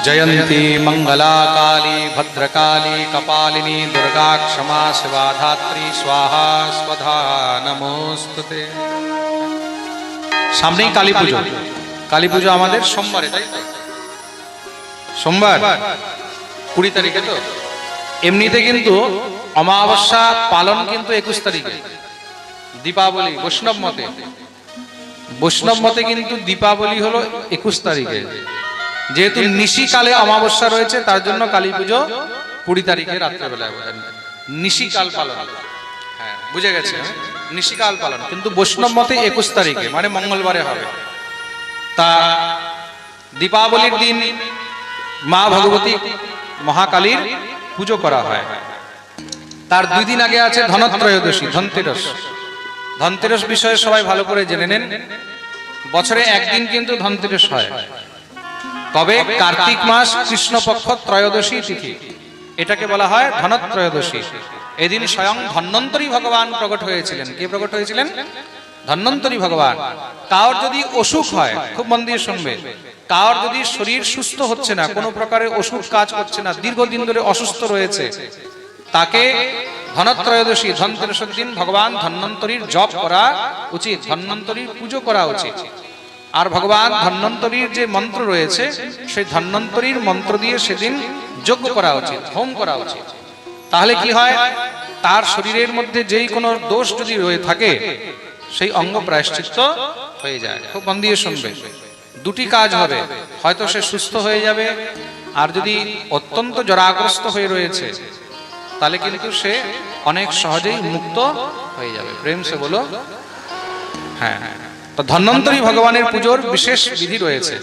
जयन्ती मंगला काली भद्रकाली कपालिनी दुर्गा क्षमा शिवा धात्री स्वाहा स्वधा নমস্তুতে সামনেই কালী পুজো কালী পুজো আমাদের সোমবারে তাই তো সোমবার কুড়ি তারিখে তো এমনিতে কিন্তু অমাবস্যা পালন কিন্তু একুশ তারিখে দীপাবলি বৈষ্ণব মতে বৈষ্ণব মতে কিন্তু দীপাবলি হলো একুশ তারিখে যেহেতু নিশিকালে অমাবস্যা রয়েছে তার জন্য কালী পুজো কুড়ি তারিখে রাত্রেবেলায় নিশিকাল পালন। হ্যাঁ বুঝে গেছে নিশিকাল পালন। কিন্তু বৈষ্ণব মতে একুশ তারিখে মানে মঙ্গলবারে হবে। তা দীপাবলির দিন মা ভগবতী মহাকালীর পুজো করা হয়। তার দুই দিন আগে আছে ধনত্রয়োদশী ধনতেরস। ধনতেরস। বিষয়ে সবাই ভালো করে জেনে নেন। বছরে একদিন কিন্তু ধনতেরস হয়। তবে কার্তিক মাস কৃষ্ণপক্ষ ত্রয়োদশী তিথি। এটাকে বলা হয় ধনত্রয়োদশী। এদিন স্বয়ং ধন্বন্তরী ভগবান প্রকট হয়েছিলেন। কে প্রকট হয়েছিলেন? ধন্বন্তরী ভগবান। কার যদি অসুখ হয়, খুব মন দিয়ে শুনবে। কার যদি শরীর সুস্থ হচ্ছে না, কোনো প্রকারে অসুখ কাজ করছে না, দীর্ঘদিন ধরে অসুস্থ রয়েছে, তাকে ধনত্রয়োদশী, ধনতেরসের দিন ভগবান ধন্বন্তরীর জপ করা উচিত, ধন্বন্তরীর পুজো করা উচিত। আর ভগবান ধন্বন্তরীর যে মন্ত্র রয়েছে, সেই ধন্বন্তরীর মন্ত্র দিয়ে সেদিন যজ্ঞ করা উচিত, হোম করা উচিত। তাহলে কি হয়? তার শরীরের মধ্যে যেই কোনো দোষ যদি রয়ে থাকে, সেই অঙ্গ প্রায়শ্চিত্ত হয়ে যায়। খুব মন দিয়ে শুনবে। দুটি কাজ হবে। হয়তো সে সুস্থ হয়ে যাবে, আর যদি অত্যন্ত জরাগ্রস্ত হয়ে রয়েছে, তাহলে কিন্তু সে অনেক সহজেই মুক্ত হয়ে যাবে। প্রেম সে বলো হ্যাঁ হ্যাঁ। তো ধন্বন্তরী ভগবানের পুজোর বিশেষ বিধি রয়েছে।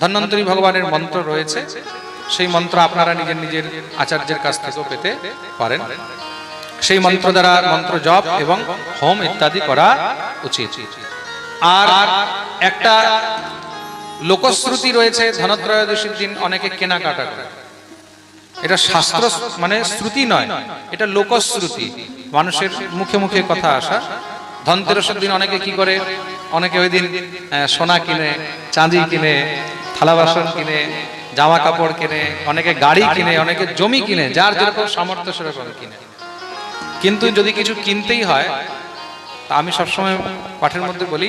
ধন্বন্তরী ভগবানের মন্ত্র রয়েছে। সেই মন্ত্র আপনারা নিজের নিজের আচার্যের কাছ থেকেও পেতে পারেন। সেই মন্ত্র দ্বারা মন্ত্র জপ এবং হোম ইত্যাদি করা উচিত। আর একটা লোকশ্রুতি রয়েছে ধনত্রয়োদশীর দিন অনেকে কেনাকাটা করে। এটা শাস্ত্র মানে শ্রুতি নয় এটা লোকশ্রুতি। মানুষের মুখে মুখে কথা আসা। ধনতেরসের দিন অনেকে কি করে? অনেকে ওই দিন সোনা কিনে, চাঁদি কিনে, থালা বাসন কিনে, জামা কাপড় কিনে, অনেকে গাড়ি কিনে, অনেকে জমি কিনে, যার যেরকম সামর্থ্য সেরকম কিনে। কিন্তু যদি কিছু কিনতেই হয়, তা আমি সবসময় পাঠের মধ্যে বলি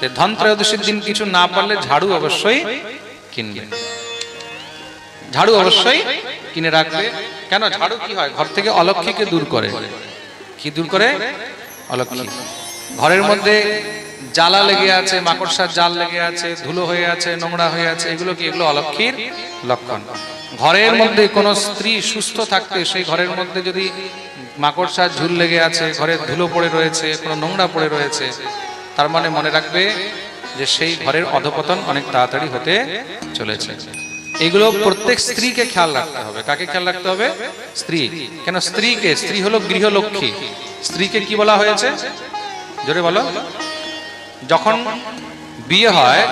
যে ধন ত্রয়োদশীর দিন কিছু না পারলে ঝাড়ু অবশ্যই কিনবে। ঝাড়ু অবশ্যই কিনে রাখবে। কেন? ঝাড়ু কি হয়? ঘর থেকে অলক্ষীকে দূর করে। কি দূর করে? অলক্ষী ঘরের মধ্যে জ্বালা লেগে আছে, মাকড়সার জাল লেগে আছে, ধুলো হয়ে আছে, নোংরা হয়ে আছে, এগুলো কি এগুলো অলক্ষীর লক্ষণ? ঘরের মধ্যে কোনো স্ত্রী সুস্থ থাকতে, সেই ঘরের মধ্যে যদি মাকড়সার ঝুল লেগে আছে ঘরে ধুলো পড়ে রয়েছে, কোনো নোংরা পড়ে রয়েছে, তার মানে মনে রাখবে যে সেই ঘরের অধপতন অনেক তাড়াতাড়ি হতে চলেছে। এগুলো প্রত্যেক স্ত্রীকে খেয়াল রাখতে হবে। কাকে খেয়াল রাখতে হবে? স্ত্রী। কেন? স্ত্রীকে। স্ত্রী হলো গৃহলক্ষ্মী। স্ত্রীকে কি বলা হয়েছে? জোরে বলো। যখন বিয়ে হয়,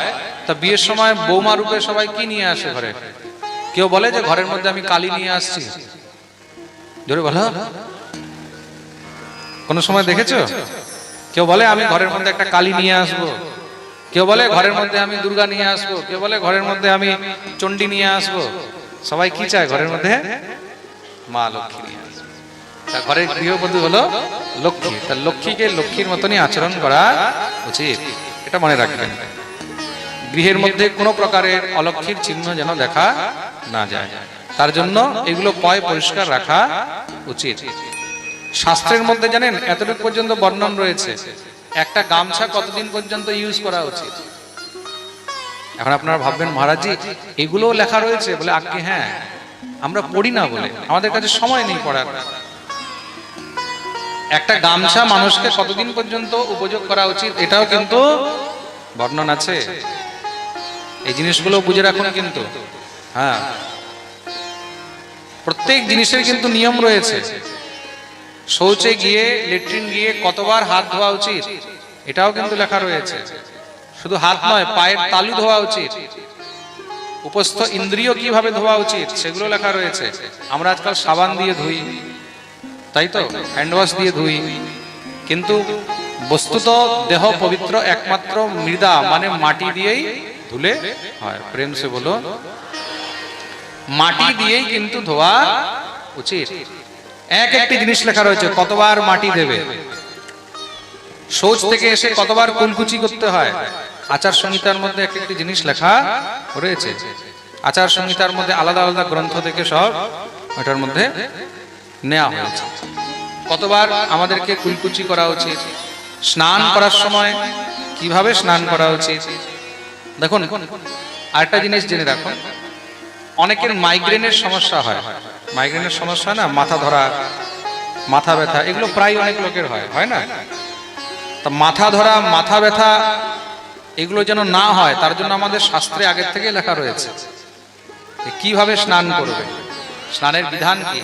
তা বিয়ের সময় বৌমা রূপে সবাই কি নিয়ে আসে ঘরে? কেউ বলে যে ঘরের মধ্যে আমি কালি নিয়ে আসছি। জোরে বলো। কোন সময় দেখেছ? কেউ বলে আমি ঘরের মধ্যে একটা কালি নিয়ে আসব। কেউ বলে ঘরের মধ্যে আমি দুর্গা নিয়ে আসব। কেউ বলে ঘরের মধ্যে আমি চণ্ডী নিয়ে আসব। সবাই কি চায় ঘরের মধ্যে? মা লক্ষ্মী নিয়ে তা ঘরের গৃহবধূ হলো লক্ষ্মী। তা লক্ষ্মীকে লক্ষ্মীর মতনই আচরণ করা উচিত। এটা মনে রাখবেন। গৃহের মধ্যে কোনো প্রকারের অলক্ষীর চিহ্ন যেন দেখা না যায়। তার জন্য এগুলো পয় পরিষ্কার রাখা উচিত। শাস্ত্রের মধ্যে জানেন, এতটুকু পর্যন্ত বর্ণন রয়েছে। একটা গামছা কতদিন পর্যন্ত ইউজ করা উচিত? এখন আপনারা ভাববেন, মহারাজজি, এগুলোও লেখা রয়েছে বলে আগে হ্যাঁ। আমরা পড়ি না বলে। আমাদের কাছে সময় নেই পড়ার। একটা গামছা মানুষকে কতদিন পর্যন্ত উপযোগ করা উচিত এটাও কিন্তু বর্ণন আছে। এই জিনিসগুলো বুঝে রাখুন কিন্তু। হ্যাঁ। প্রত্যেক জিনিসের কিন্তু নিয়ম রয়েছে। শৌচে গিয়ে, লেট্রিন গিয়ে কতবার হাত ধোয়া উচিত, এটাও কিন্তু লেখা রয়েছে। শুধু হাত নয়, পায়ের তালু ধোয়া উচিত। উপস্থ ইন্দ্রিয় কীভাবে ধোয়া উচিত, সেগুলো লেখা রয়েছে। আমরা আজকাল সাবান দিয়ে ধুই। তাই তো? হ্যান্ড ওয়াশ দিয়ে ধুই। কিন্তু বস্তুত দেহ পবিত্র একমাত্র মৃদা মানে মাটি দিয়েই ধুলে হয়। প্রেম সে বলো, মাটি দিয়েই কিন্তু ধোয়া উচিত। এক একটি জিনিস লেখা রয়েছে, কতবার মাটি দেবে? শৌচ থেকে এসে কতবার কুলকুচি করতে হয়? আচার সংহিতার মধ্যে এক একটি জিনিস লেখা রয়েছে। আচার সংহিতার মধ্যে আলাদা আলাদা গ্রন্থ থেকে সব ওটার মধ্যে নেওয়া হয়েছে। কতবার আমাদেরকে কুলকুচি করা উচিত স্নান করার সময় কীভাবে স্নান করা উচিত দেখুন, আরেকটা জিনিস জেনে রাখুন অনেকের মাইগ্রেনের সমস্যা হয়। মাইগ্রেনের সমস্যা না, মাথা ধরা, মাথা ব্যথা, এগুলো প্রায় অনেক লোকের হয় হয় না? তা মাথা ধরা, মাথা ব্যথা, এগুলো যেন না হয়, তার জন্য আমাদের শাস্ত্রে আগের থেকে লেখা রয়েছে কীভাবে স্নান করবে, স্নানের বিধান কি?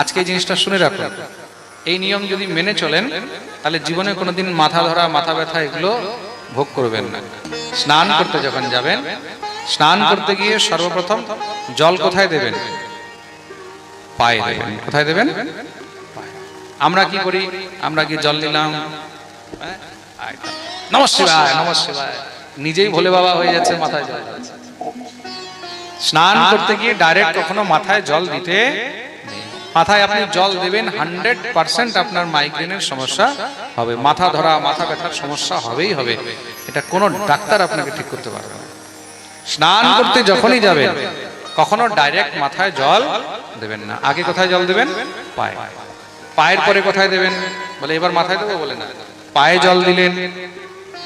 আজকে এই জিনিসটা শুনে রাখুন এই নিয়ম যদি মেনে চলেন, তাহলে জীবনে কোনোদিন মাথা ধরা, মাথা ব্যথা এগুলো ভোগ করবেন না। স্নান করতে যখন যাবেন, স্নান করতে গিয়ে সর্বপ্রথম জল কোথায় দেবেন? পায়ে দেবেন। কোথায় দেবেন? আমরা কি করি? আমরা কি জল নিলাম। হ্যাঁ? আয়টা। নমঃ শিবায় নমঃ শিবায়। নিজেই ভোলে বাবা হয়ে যাচ্ছে, মাথায় জল স্নান করতে গিয়ে ডাইরেক্ট কখনো মাথায় জল দিতে। মাথায় আপনি জল দেবেন হান্ড্রেড পার্সেন্ট আপনার মাইগ্রেনের সমস্যা হবে। মাথা ধরা মাথা ব্যথার সমস্যা হবেই হবে। এটা কোনো ডাক্তার আপনাকে ঠিক করতে পারবে না। স্নান করতে যখনই যাবেন কখনো ডাইরেক্ট মাথায় জল দেবেন না। আগে কোথায় জল দেবেন? পায়ে। পায়ের পরে কোথায় দেবেন? বলে এবার মাথায় দেবো? বলে না। পায়ে জল দিলেন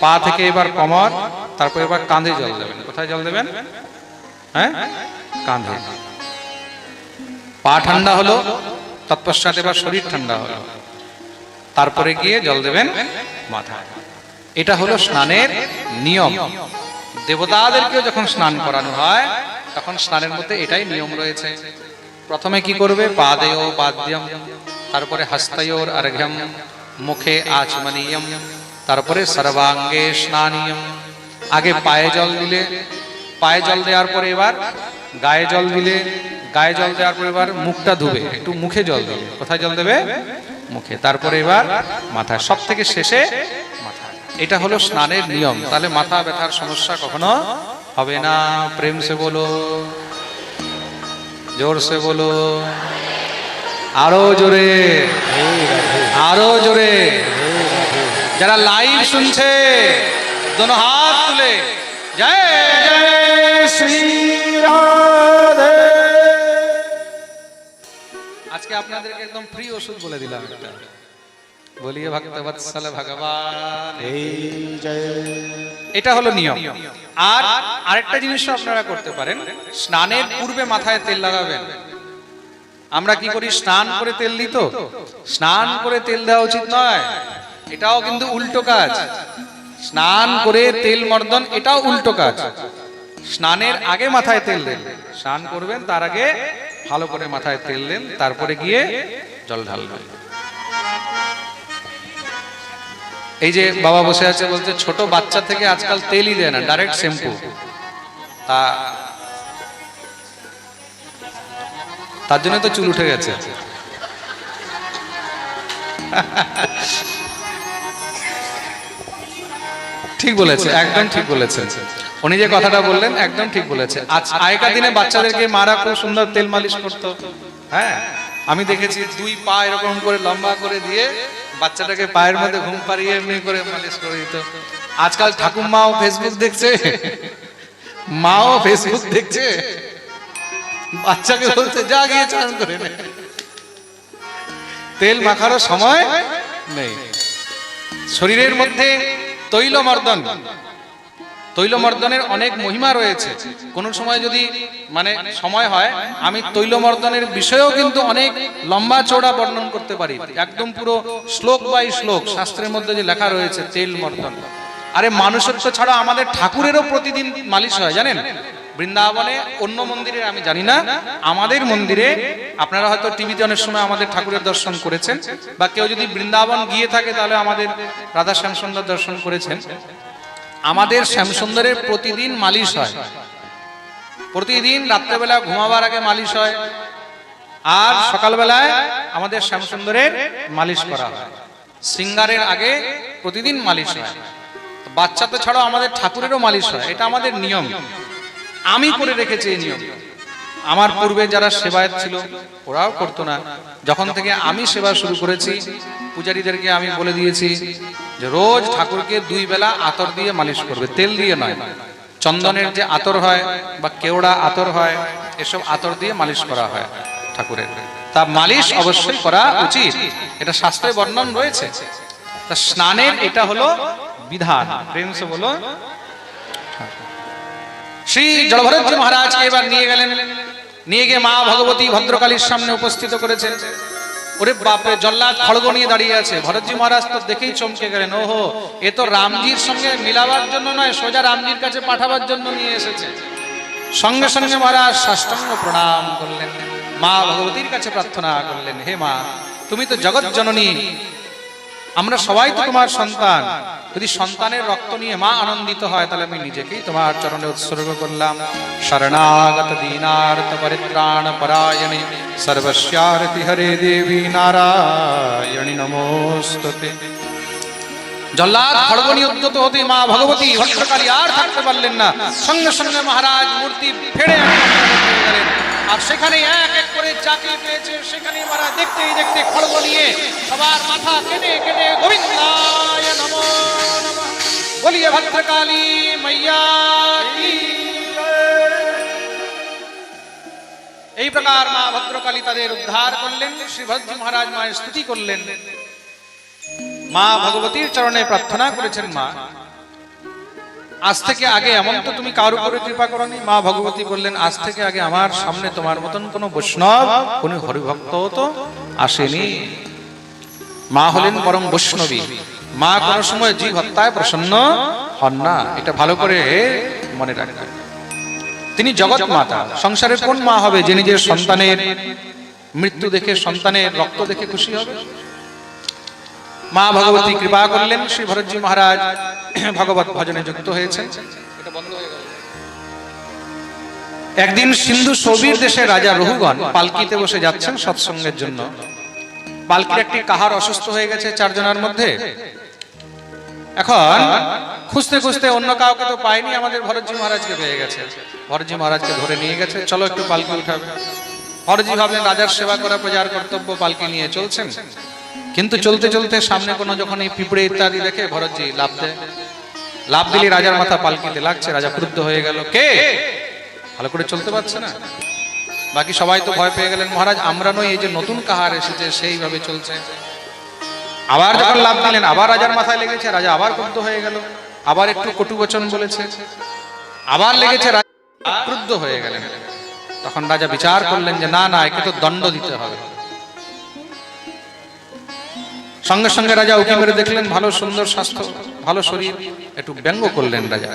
পা থেকে এবার কমর তারপর এবার কাঁধে জল দেবেন। কোথায় জল দেবেন? হ্যাঁ? কাঁধে। পা ঠান্ডা হলো, তৎপশ্চাৎ এবার শরীর ঠান্ডা হলো। তারপরে গিয়ে জল দেবেন মাথায় এটা হলো স্নানের নিয়ম। দেবতাদেরকেও যখন স্নান করানো হয়, তখন স্নানের মধ্যে এটাই নিয়ম রয়েছে। প্রথমে কি করবে? পাদেয় বাদ্যম, তারপরে হস্তয়োর অর্ঘ্যম মুখে আচমনীয়ম, তারপরে সর্বাঙ্গে স্নানীয়ম। আগে পায়ে জল দিলে, পায়ে জল দেওয়ার পরে এবার গায়ে জল দিলে, গায়ে জল দেওয়ার পরে এবার মুখটা ধুবে, একটু মুখে জল দেবে কোথায় জল দেবে? মুখে। তারপরে এবার মাথায় সব থেকে শেষে মাথায়। এটা হলো স্নানের নিয়ম। তাহলে মাথা ব্যথার সমস্যা কখনো হবে না। প্রেম সে বলো, জোর সে বলো, আরও জোরে আরও জোরে। যারা লাইভ শুনছে, দোনো হাত তুলে, জয় জয় শ্রী রাধে। আজকে আপনাদেরকে একদম ফ্রি ওষুধ বলে দিলাম একটা। বলিয়ে ভক্ত বৎসল ভগবান। এটা হলো নিয়ম। আর আরেকটা জিনিসও আপনারা করতে পারেন। স্নানের পূর্বে মাথায় তেল লাগাবেন। আমরা কি করি? স্নান করে তেল দিই তো। স্নান করে তেল দেওয়া উচিত নয়। এটাও কিন্তু উল্টো কাজ। স্নান করে তেল মর্দন এটাও উল্টো কাজ। স্নানের আগে মাথায় তেল দেন। স্নান করবেন তার আগে ভালো করে মাথায় তেল দেন তারপরে গিয়ে জল ঢালবেন। এই যে বাবা বসে আছে বলছে ছোট বাচ্চা থেকে আজকাল তেলই দেয় না ডাইরেক্ট শ্যাম্পু। তা তার জন্য তো চুল উঠে গেছে। ঠিক বলেছে একদম ঠিক বলেছেন উনি যে কথাটা বললেন একদম ঠিক বলেছে। আজ আগেকার দিনে বাচ্চাদেরকে মারা খুব সুন্দর তেল মালিশ করতো। হ্যাঁ আমি দেখেছি দুই পা এরকম করে লম্বা করে দিয়ে বাচ্চাটাকে পায়ের মধ্যে ঘুম পাড়িয়ে এমনি করে মালিশ করে দিত। আজকাল ঠাকুমাও ফেসবুক দেখছে, মাও ফেসবুক দেখছে। বাচ্চাকে বলছে, যা গিয়ে চান করে তেল মাখারও সময় নেই। শরীরের মধ্যে তৈল তৈলমর্দন তৈলমর্দনের অনেক মহিমা রয়েছে। কোন সময় যদি মানে সময় হয়, আমি তৈলমর্দনের বিষয়েও কিন্তু অনেক লম্বা চৌড়া বর্ণন করতে পারি। একদম পুরো শ্লোক বাই শ্লোক শাস্ত্রের মধ্যে যে লেখা রয়েছে তেল মর্দন আরে, মানুষের তো ছাড়া আমাদের ঠাকুরেরও প্রতিদিন মালিশ হয়, জানেন? বৃন্দাবনে অন্য মন্দিরে আমি জানি না, আমাদের মন্দিরে আপনারা হয়তো টিভিতে অনেক সময় আমাদের ঠাকুরের দর্শন করেছেন, বা কেউ যদি বৃন্দাবন গিয়ে থাকে, তাহলে আমাদের রাধা শ্যাম সুন্দর দর্শন করেছেন। আমাদের শ্যামসুন্দরের প্রতিদিন মালিশ হয়। প্রতিদিন রাত্রেবেলা ঘুমাবার আগে মালিশ হয়। আর সকালবেলায় আমাদের শ্যামসুন্দরের মালিশ করা হয়। সিঙ্গারের আগে প্রতিদিন মালিশ হয়। বাচ্চা তো ছাড়াও আমাদের ঠাকুরেরও মালিশ হয়। এটা আমাদের নিয়ম। আমি করে রেখেছি এই নিয়ম। আমার পূর্বে যারা সেবায়ত ছিল, ওরাও করতো না। যখন থেকে আমি সেবা শুরু করেছি, পূজারীদেরকে আমি বলে দিয়েছি যে রোজ ঠাকুরকে দুই বেলা আতর দিয়ে মালিশ করবে, তেল দিয়ে নয়। চন্দনের যে আতর হয় বা কেওড়া আতর হয়, এসব আতর দিয়ে মালিশ করা হয় ঠাকুরের। তা মালিশ অবশ্যই করা উচিত। এটা শাস্ত্রে বর্ণন রয়েছে। তা স্নানের এটা হলো বিধান। প্রেম সে বলো শ্রী জলভরতজি মহারাজকে এবার নিয়ে গেলেন নিয়ে গিয়ে মা ভগবতী ভদ্রকালীর সামনে উপস্থিত করেছেন ওরে বাপরে জল্লাদ খড়গ নিয়ে দাঁড়িয়ে আছে ভরতজি মহারাজ তো দেখেই চমকে গেলেন ওহো এ তো রামজির সঙ্গে মিলাবার জন্য নয়, সোজা রামজির কাছে পাঠাবার জন্য নিয়ে এসেছে। সঙ্গে সঙ্গে মহারাজ সাষ্টাঙ্গ প্রণাম করলেন। মা ভগবতীর কাছে প্রার্থনা করলেন, হে মা, তুমি তো জগৎ জননী, আমরা সবাই তো তোমার সন্তান। যদি সন্তানের রক্ত নিয়ে মা আনন্দিত হয়, তাহলে আমি নিজেকেই তোমার চরণে উৎসর্গ করলাম। শরণাগত দীনার্থ পরিত্রাণ পরায়ণে সর্বস্যারতি হরে দেবী নারায়ণী নমস্তুতে। জল্লাদ খড়গনি উদ্যত হতে মা ভগবতী ভদ্রকালী আর থাকতে পারলেন না। সঙ্গে সঙ্গে মহারাজ মূর্তি ফেড়ে আর সেখানে এক এক করে চাকরি পেয়েছে। সেখানে মারা দেখতেই দেখতে খড়গ নিয়ে সবার মাথা কেটে কেটে গোবিন্দায় নমো নমঃ। বলিয়ে ভদ্রকালী মাইয়া এই প্রকার মা ভদ্রকালী তাদের উদ্ধার করলেন। শ্রী ভদ্র মহারাজ মায়ের স্তুতি করলেন। মা ভগবতীর চরণে প্রার্থনা করেছেন মা। আজ থেকে আগে এমন তো তুমি কার উপরে কৃপা করনি। মা ভগবতী বললেন, আজ থেকে আগে আমার সামনে তোমার মতন কোন বৈষ্ণব, কোন হরিভক্ত তো আসেনি। মা হলেন পরম বৈষ্ণবী। মা কোন সময় জীব হত্যায় প্রসন্ন হন না। এটা ভালো করে মনে রাখবেন তিনি জগৎ মাতা। সংসারে কোন মা হবে যে নিজের সন্তানের মৃত্যু দেখে, সন্তানের রক্ত দেখে খুশি হবে? মা ভগবতী কৃপা করলেন, শ্রী ভরতজি মহারাজ ভগবত ভজনে যুক্ত হয়েছেন। একদিন সিন্ধু সৌবীর দেশের রাজা রহুগণ পালকিতে বসে যাচ্ছেন সৎসঙ্গের জন্য। পালকির একটি কাহার অসুস্থ হয়ে গেছে চারজনের মধ্যে। এখন খুঁজতে খুঁজতে অন্য কাউকে তো পায়নি আমাদের ভরতজি মহারাজকে পেয়ে গেছে। ভরতজি মহারাজকে ধরে নিয়ে গেছে, চলো একটু পালকি উঠাবে। ভরতজি ভাবলেন, রাজার সেবা করা, প্রজার কর্তব্য পালকি নিয়ে চলছেন। কিন্তু চলতে চলতে সামনে কোনো যখন এই পিঁপড়ে ইত্যাদি দেখে ভরতজি লাভ দেয়। লাভ দিলে রাজার মাথা পালকিতে লাগছে রাজা ক্রুদ্ধ হয়ে গেল। কে? ভালো করে চলতে পারছে না। বাকি সবাই তো ভয় পেয়ে গেলেন মহারাজ আমরা নই এই যে নতুন কাহার এসেছে সেইভাবে চলছে। আবার যখন লাভ দিলেন আবার রাজার মাথায় লেগেছে রাজা আবার ক্রুদ্ধ হয়ে গেল। আবার একটু কটু বচন বলেছে। আবার লেগেছে রাজা ক্রুদ্ধ হয়ে গেলেন। তখন রাজা বিচার করলেন যে না না একে তো দণ্ড দিতে হবে। সঙ্গে সঙ্গে রাজা উকি মেরে দেখলেন, ভালো সুন্দর স্বাস্থ্য, ভালো শরীর, একটু ব্যঙ্গ করলেন রাজা।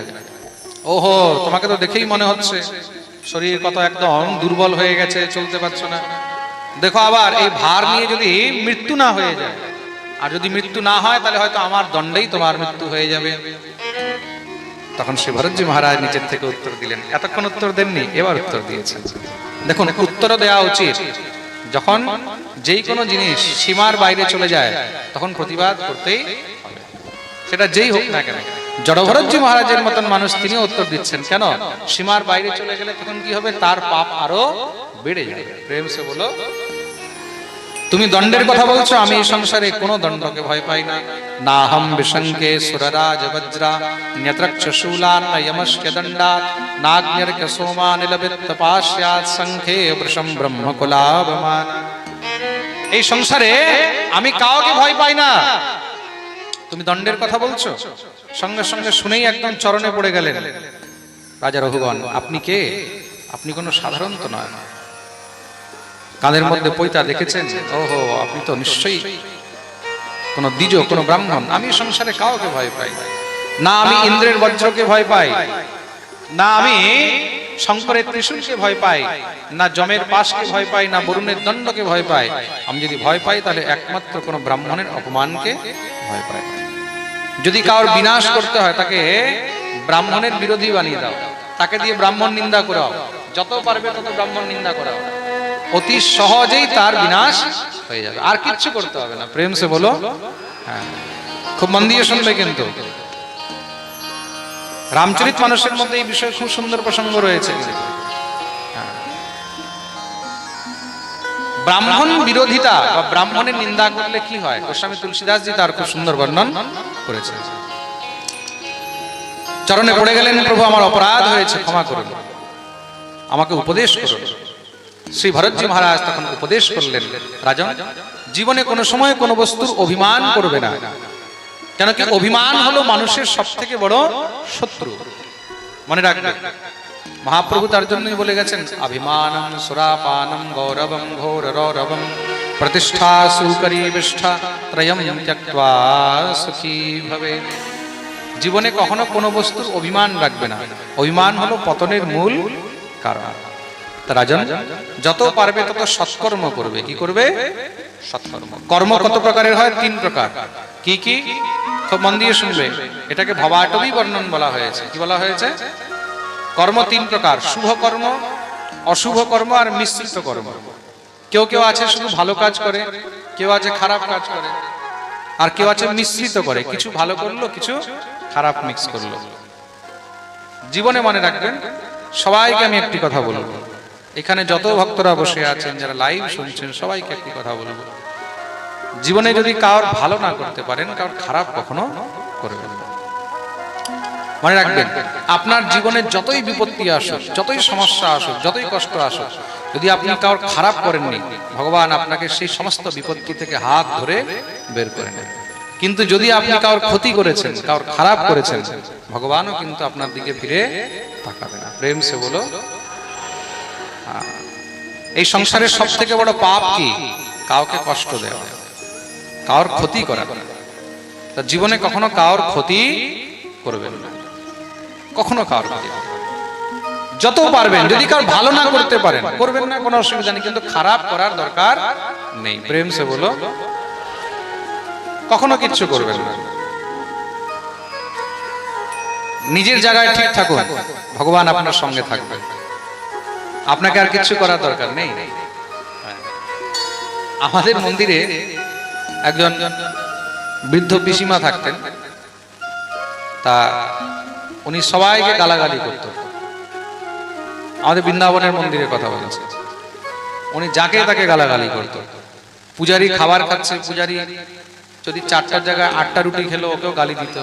ওহো, তোমাকে তো দেখেই মনে হচ্ছে, শরীর কত একদম দুর্বল হয়ে গেছে, চলতে পারছ না। দেখো আবার, এই ভার নিয়ে যদি মৃত্যু না হয়ে যায়, আর যদি মৃত্যু না হয়, তাহলে হয়তো আমার দণ্ডেই তোমার মৃত্যু হয়ে যাবে। তখন শ্রী ভরতজি মহারাজ নিচের থেকে উত্তর দিলেন, এতক্ষণ উত্তর দেননি, এবার উত্তর দিয়েছেন। দেখুন, উত্তরও দেওয়া উচিত। যখন যেই কোনো জিনিস সীমার বাইরে চলে যায়, তখন প্রতিবাদ করতেই সেটা যেই হোক না কেন, জড়ভরতজি মহারাজের মতন মানুষ তিনি উত্তর দিচ্ছেন, কেন? সীমার বাইরে চলে গেলে তখন কি হবে? তার পাপ আরও বেড়ে যাবে। প্রেম সে বলো তুমি দণ্ডের কথা বলছো, আমি এই সংসারে কোনো দণ্ডকে ভয় পাই না। না হম বিশঙ্কে সুররাজ বজ্রা ন্যত্রক্ষ শূলান যমস্কে দণ্ডাত নাগ্নির্ক সোমা নিলবিত পাশ্যাৎ সংখ্যে বৃষম ব্রহ্মকুলাবমান এই সংসারে আমি কাউকে ভয় পাই না। তুমি দণ্ডের কথা বলছো? সঙ্গে সঙ্গে শুনেই একদম চরণে পড়ে গেলেন। রাজা রঘুগণ, আপনি কে? আপনি কোনো সাধারণ তো নয়। কাঁধের মধ্যে পৈতা দেখেছেন? ওহো, আপনি তো নিশ্চয়ই কোন দ্বিজ, কোন ব্রাহ্মণ। আমি সংসারে কাউকে ভয় পাই না, আমি ইন্দ্রের বজ্রকে ভয় পাই। না আমি শঙ্করের ত্রিশূলকে ভয় পাই, না জমের পাশকে ভয় পাই, না বরুণের দণ্ডকে ভয় পাই। আমি যদি ভয় পাই, তাহলে একমাত্র কোন ব্রাহ্মণের অপমানকে ভয় পাই। যদি কারোর বিনাশ করতে হয়, তাকে ব্রাহ্মণের বিরোধী বানিয়ে দাও। তাকে দিয়ে ব্রাহ্মণ নিন্দা করাও। যত পারবে, তত ব্রাহ্মণ নিন্দা করাও। অতি সহজেই তার বিনাশ হয়ে যাবে। আর কিচ্ছু করতে হবে না। প্রেম সে বলো। হ্যাঁ। খুব মন দিয়ে শুনবে কিন্তু। রামচরিত মানুষের মধ্যে এই বিষয়ে খুব সুন্দর প্রসঙ্গ রয়েছে। ব্রাহ্মণ বিরোধিতা বা ব্রাহ্মণের নিন্দা করলে কি হয়? গোস্বামী তুলসীদাসজি তার খুব সুন্দর বর্ণন করেছে চরণে পড়ে গেলেন, প্রভু, আমার অপরাধ হয়েছে, ক্ষমা করুন আমাকে উপদেশ করুন শ্রী ভরতজি মহারাজ তখন উপদেশ করলেন, রাজন, জীবনে কোনো সময় কোনো বস্তুর অভিমান করবে না। কেন কি অভিমান হলো মানুষের সব থেকে বড় শত্রু? মনে রাখবে। মহাপ্রভু তার জন্যই বলে গেছেন অভিমানম সুরাপানম গৌরবম ঘোর রৌরবম প্রতিষ্ঠা সুকরী বিষ্ঠা ত্রয়ম ত্যক্ত্বা সুখী ভবে জীবনে কখনো কোনো বস্তুর অভিমান রাখবে না অভিমান হলো পতনের মূল কারণ রাজন যত পারবে তত সৎকর্ম করবে কি করবে সৎকর্ম কর্ম কত প্রকারের হয়? তিন প্রকার কি কি? খুব মন দিয়ে শুনবে। এটাকে ভবাটবী বর্ণন বলা হয়েছে। কি বলা হয়েছে? কর্ম তিন প্রকার, শুভ কর্ম, অশুভ কর্ম আর মিশ্রিত কর্ম। কেউ কেউ আছে শুধু ভালো কাজ করে, কেউ আছে খারাপ কাজ করে, আর কেউ আছে মিশ্রিত করে। কিছু ভালো করল, কিছু খারাপ মিক্স করল। জীবনে মনে রাখবেন, সবাইকে আমি একটি কথা বলব। এখানে যত ভক্তরা বসে আছেন, যারা লাইভ শুনছেন, সবাইকে একটি কথা বলব। জীবনে যদি কারোর ভালো না করতে পারেন, কারোর খারাপ কখনো না। মনে রাখবেন, আপনার জীবনে যতই বিপত্তি আসুক, যতই সমস্যা আসুক, যতই কষ্ট আসুক, যদি আপনি কারোর খারাপ করেননি, ভগবান আপনাকে সেই সমস্ত বিপত্তি থেকে হাত ধরে বের করে নেন কিন্তু যদি আপনি কারোর ক্ষতি করেছেন, কারোর খারাপ করেছেন, ভগবানও কিন্তু আপনার দিকে ফিরে তাকাবে না। প্রেম সে বলো। এই সংসারের সব থেকে বড় পাপ কি? কাউকে কষ্ট দেওয়া। কারোর ক্ষতি করা তা জীবনে কখনো কারোর ক্ষতি করবেন না। কখনো কারোর ক্ষতি যত পারবেন, যদি কারোর ভালো না করতে পারেন, করবেন না, কোনো অসুবিধা নেই, কিন্তু খারাপ করার দরকার নেই। প্রেম সে বলো, কখনো কিচ্ছু করবেন না। নিজের জায়গায় ঠিক থাকুন, ভগবান আপনার সঙ্গে থাকবে। আপনাকে আর কিছু করার দরকার নেই। আমাদের মন্দিরে একজন বৃদ্ধ পিসিমা থাকতেন। তা উনি সবাইকে গালাগালি করত আমাদের বৃন্দাবনের মন্দিরের কথা বলেছে। উনি যাকে তাকে গালাগালি করত পূজারি খাবার খাচ্ছে, পূজারি যদি চারটার জায়গায় আটটা রুটি খেলো, ওকেও গালি দিত।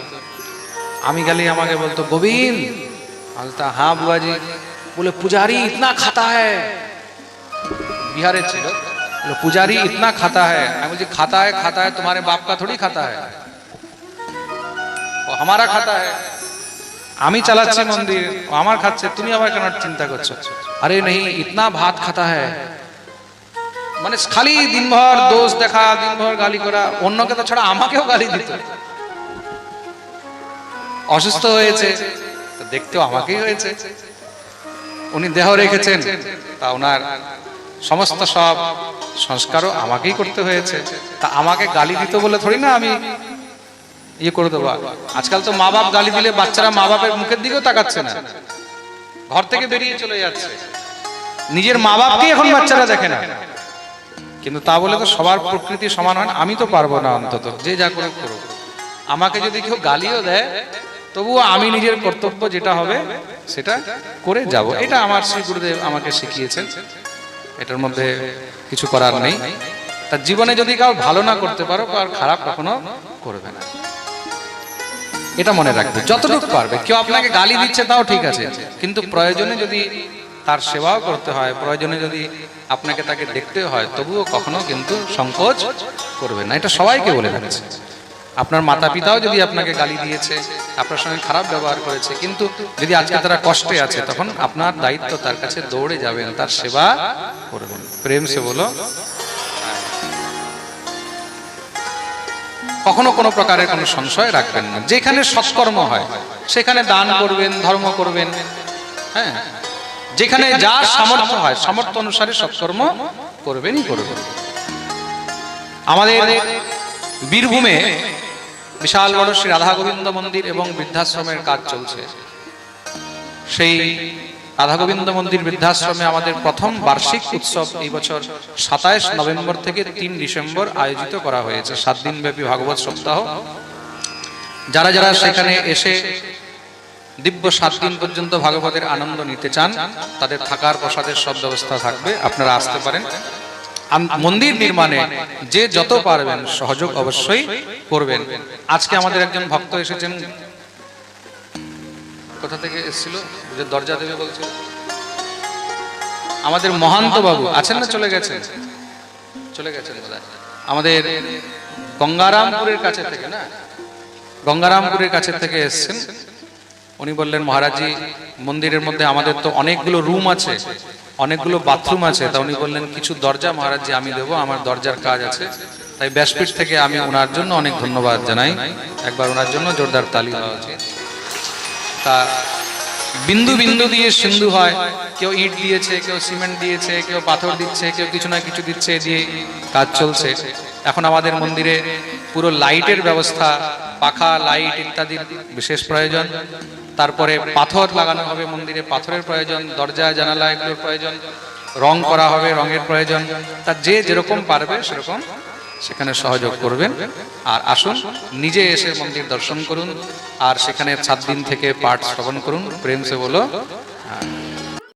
আমি গালি আমাকে বলতো, গোবিন্দ! আলতা হ্যাঁ বুয়াজি বলে, পূজারি, ইতনা খাতা হ্যাঁ বিহারের ছিল। बोले पुजारी इतना खाता है मैं मुझे खाता है खाता है तुम्हारे बाप का थोड़ी खाता है ও हमारा खाता है আমি চালাচ্ছি মন্দির ও আমার খাচ্ছে তুমি আবার কেন চিন্তা করছো আরে নেই ইতনা ভাত খাতা है মানে খালি দিনভর দোষ দেখা দিনভর গালি করা অন্যকে তো ছাড়া আমাকেও গালি দিত অসুস্থ হয়েছে তো দেখতেও আমাকেই হয়েছে উনি দেহ রেখেছেন তা ওনার সমস্ত সব সংস্কারও আমাকেই করতে হয়েছে। তা আমাকে গালি দিত বলে থরি না আমি ইয়ে করে দেবো। আজকাল তো মা বাপ গালি দিলে বাচ্চারা মা বাপের মুখের দিকেও তাকাচ্ছে না। ঘর থেকে বেরিয়ে চলে যাচ্ছে। নিজের মা বাপকে এখন বাচ্চারা দেখে না। কিন্তু তা বলে তো সবার প্রকৃতি সমান হয় না। আমি তো পারব না অন্তত, যে যা করে করো আমাকে যদি কেউ গালিও দেয়, তবুও আমি নিজের কর্তব্য যেটা হবে, সেটা করে যাব। এটা আমার শ্রী গুরুদেব আমাকে শিখিয়েছেন। এটার মধ্যে কিছু করার নেই। তার জীবনে যদি কাউ ভালো না করতে পারো আর খারাপ কখনো করবে না। এটা মনে রাখবে, যতটুকু পারবে। কেউ আপনাকে গালি দিচ্ছে, তাও ঠিক আছে। কিন্তু প্রয়োজনে যদি তার সেবাও করতে হয়, প্রয়োজনে যদি আপনাকে তাকে দেখতে হয়, তবুও কখনো কিন্তু সংকোচ করবে না। এটা সবাইকে বলে রাখছে আপনার মাতা পিতাও যদি আপনাকে গালি দিয়েছে, আপনার সঙ্গে খারাপ ব্যবহার করেছে, কিন্তু যদি আজকে তারা কষ্টে আছে, তখন আপনার দায়িত্ব তার কাছে দৌড়ে যাবেন, তার সেবা করবেন। প্রেম সে বলো। কখনো কোনো প্রকারের কোনো সংশয় রাখবেন না। যেখানে সৎকর্ম হয়, সেখানে দান করবেন, ধর্ম করবেন হ্যাঁ? যেখানে যা সামর্থ্য হয়, সামর্থ্য অনুসারে সৎকর্ম করবেনই করবেন। আমাদের বীরভূমে বিশাল বড় শ্রী রাধা গোবিন্দ মন্দির এবং বৃদ্ধাশ্রমের কাজ চলছে। সেই রাধা গোবিন্দ মন্দির বৃদ্ধাশ্রমে আমাদের প্রথম বার্ষিক উৎসব এই বছর সাতাইশ নভেম্বর থেকে তিন ডিসেম্বর আয়োজিত করা হয়েছে, সাত দিন ব্যাপী ভাগবত সপ্তাহ। যারা যারা সেখানে এসে দিব্য সাত দিন পর্যন্ত ভাগবতের আনন্দ নিতে চান, তাদের থাকার প্রসাদের সব ব্যবস্থা থাকবে, আপনারা আসতে পারেন। মন্দির নির্মাণে যে যত পারবেন সহযোগ অবশ্যই করবেন। আজকে আমাদের একজন ভক্ত এসেছেন। কোথা থেকে এসেছিল? যে দরজা দেবে বলছে। আমাদের মহান্ত বাবু, আছেন না চলে গেছেন? চলে গেছেন। আমাদের গঙ্গারামপুরের কাছে থেকে না? গঙ্গারামপুরের কাছে থেকে এসেছেন। উনি বললেন মহারাজজি মন্দিরের মধ্যে আমাদের তো অনেকগুলো রুম আছে। অনেকগুলো বাথরুম আছে। তা উনি বললেন কিছু দরজা মহারাজজি আমি দেবো আমার দরজার কাজ আছে। তাই ব্যাসপীঠ থেকে আমি ওনার জন্য অনেক ধন্যবাদ জানাই। একবার ওনার জন্য জোরদার তালি হওয়া উচিত তা বিন্দু বিন্দু দিয়ে সিন্ধু হয়। কেউ ইট দিয়েছে কেউ সিমেন্ট দিয়েছে কেউ পাথর দিচ্ছে কেউ কিছু না কিছু দিচ্ছে দিয়ে কাজ চলছে। এখন আমাদের মন্দিরে পুরো লাইটের ব্যবস্থা পাখা লাইট ইত্যাদির বিশেষ প্রয়োজন। তারপরে পাথর লাগানো হবে মন্দিরে, পাথরের প্রয়োজন, দরজা, জানালা এগুলোর প্রয়োজন, রং করা হবে রঙের প্রয়োজন। তা যে যেরকম পারবে সেরকম সেখানে সহযোগ করবেন। আর আসুন, নিজে এসে মন্দির দর্শন করুন। আর সেখানে সাত দিন থেকে পাঠ শ্রবণ করুন। প্রেম সে বলো।